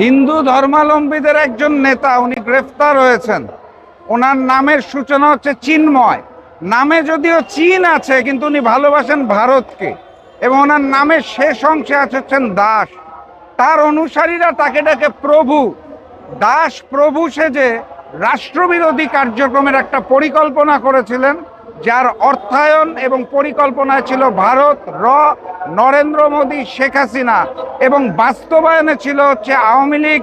হিন্দু ধর্মাবলম্বীদের একজন নেতা, উনি গ্রেফতার হয়েছেন। ওনার নামের সূচনা হচ্ছে চিন্ময়। নামে যদিও চীন আছে, কিন্তু উনি ভালোবাসেন ভারতকে। এবং ওনার নামের শেষ অংশে আছে হচ্ছেন দাস। তার অনুসারীরা তাকে ডাকে প্রভু। দাস প্রভু সেজে রাষ্ট্রবিরোধী কার্যক্রমের একটা পরিকল্পনা করেছিলেন, যার অর্থায়ন এবং পরিকল্পনায় ছিল ভারত, র নরেন্দ্র মোদী, শেখ হাসিনা এবং বাস্তবায়নে ছিল হচ্ছে আওয়ামী লীগ,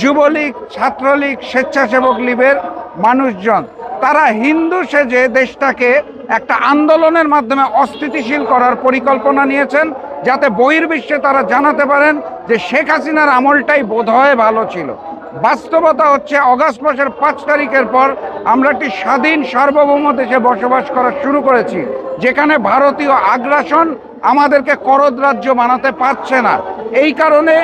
যুবলীগ, ছাত্রলীগ, স্বেচ্ছাসেবক লীগের মানুষজন। তারা হিন্দু সেজে দেশটাকে একটা আন্দোলনের মাধ্যমে অস্থিতিশীল করার পরিকল্পনা নিয়েছেন, যাতে বহির্বিশ্বে তারা জানাতে পারেন যে শেখ হাসিনার আমলটাই বোধহয় ভালো ছিল। বাস্তবতা হচ্ছে অগাস্ট মাসের পাঁচ তারিখের পর আমরা একটি স্বাধীন সার্বভৌম দেশে বসবাস করা শুরু করেছি, যেখানে ভারতীয় আগ্রাসন আমাদেরকে করদ রাজ্য বানাতে পারছে না। এই কারণে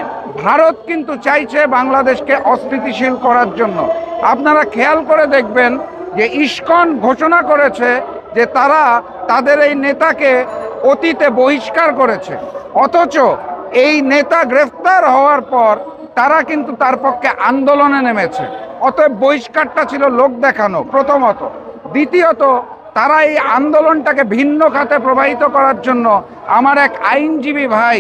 ভারত কিন্তু চাইছে বাংলাদেশকে অস্থিতিশীল করার জন্য। আপনারা খেয়াল করে দেখবেন যে ইস্কন ঘোষণা করেছে যে তারা তাদের এই নেতাকে অতীতে বহিষ্কার করেছে। অথচ এই নেতা গ্রেফতার হওয়ার পর তারা কিন্তু তার পক্ষে আন্দোলনে নেমেছে। অতএব বহিষ্কারটা ছিল লোক দেখানো প্রথমত। দ্বিতীয়ত তারা এই আন্দোলনটাকে ভিন্ন খাতে প্রবাহিত করার জন্য আমার এক আইনজীবী ভাই,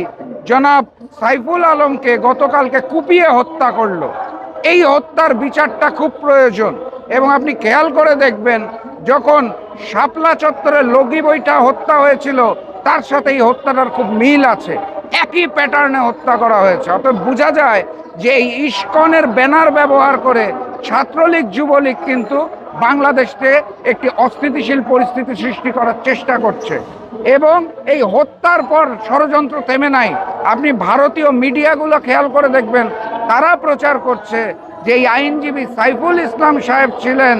জনাব সাইফুল আলমকে গতকালকে কুপিয়ে হত্যা করল। এই হত্যার বিচারটা খুব প্রয়োজন এবং আপনি খেয়াল করে দেখবেন, যখন শাপলা চত্বরে লগি বইটা হত্যা হয়েছিল, তার সাথে এই হত্যাটার খুব মিল আছে। একই প্যাটার্নে হত্যা করা হয়েছে। অতএব বোঝা যায় যে এই ইস্কনের ব্যানার ব্যবহার করে ছাত্রলীগ, যুবলীগ কিন্তু বাংলাদেশকে একটি অস্থিতিশীল পরিস্থিতি সৃষ্টি করার চেষ্টা করছে। এবং এই হত্যার পর ষড়যন্ত্র থেমে নাই। আপনি ভারতীয় মিডিয়াগুলো খেয়াল করে দেখবেন, তারা প্রচার করছে যে এই আইনজীবী সাইফুল ইসলাম সাহেব ছিলেন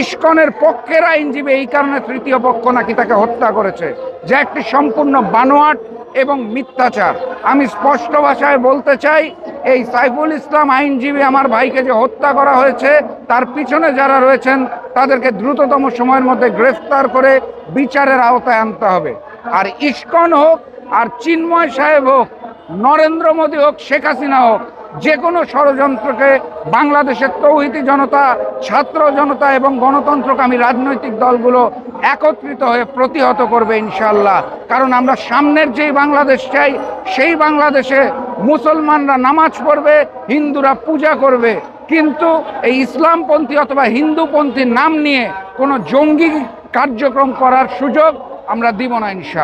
ইস্কনের পক্ষের আইনজীবী, এই কারণে তৃতীয় পক্ষ নাকি তাকে হত্যা করেছে। যা একটি সম্পূর্ণ বানোয়াট এবং মিথ্যাচার। আমি স্পষ্ট ভাষায় বলতে চাই এই সাইফুল ইসলাম আইনজীবী আমার ভাইকে যে হত্যা করা হয়েছে, তার পিছনে যারা রয়েছেন, তাদেরকে দ্রুততম সময়ের মধ্যে গ্রেফতার করে বিচারের আওতায় আনতে হবে। আর ইস্কন হোক, আর চিন্ময় সাহেব হোক, নরেন্দ্র মোদী হোক, শেখ হাসিনা হোক, যে কোনো ষড়যন্ত্রকে বাংলাদেশের তৌহিতি জনতা, ছাত্র জনতা এবং গণতন্ত্রকামী রাজনৈতিক দলগুলো একত্রিত হয়ে প্রতিহত করবে ইনশাল্লাহ কারণ আমরা সামনের যেই বাংলাদেশ চাই, সেই বাংলাদেশে মুসলমানরা নামাজ পড়বে, হিন্দুরা পূজা করবে। কিন্তু এই ইসলামপন্থী অথবা হিন্দুপন্থীর নাম নিয়ে কোনো জঙ্গি কার্যক্রম করার সুযোগ আমরা দিব না ইনশাল্লাহ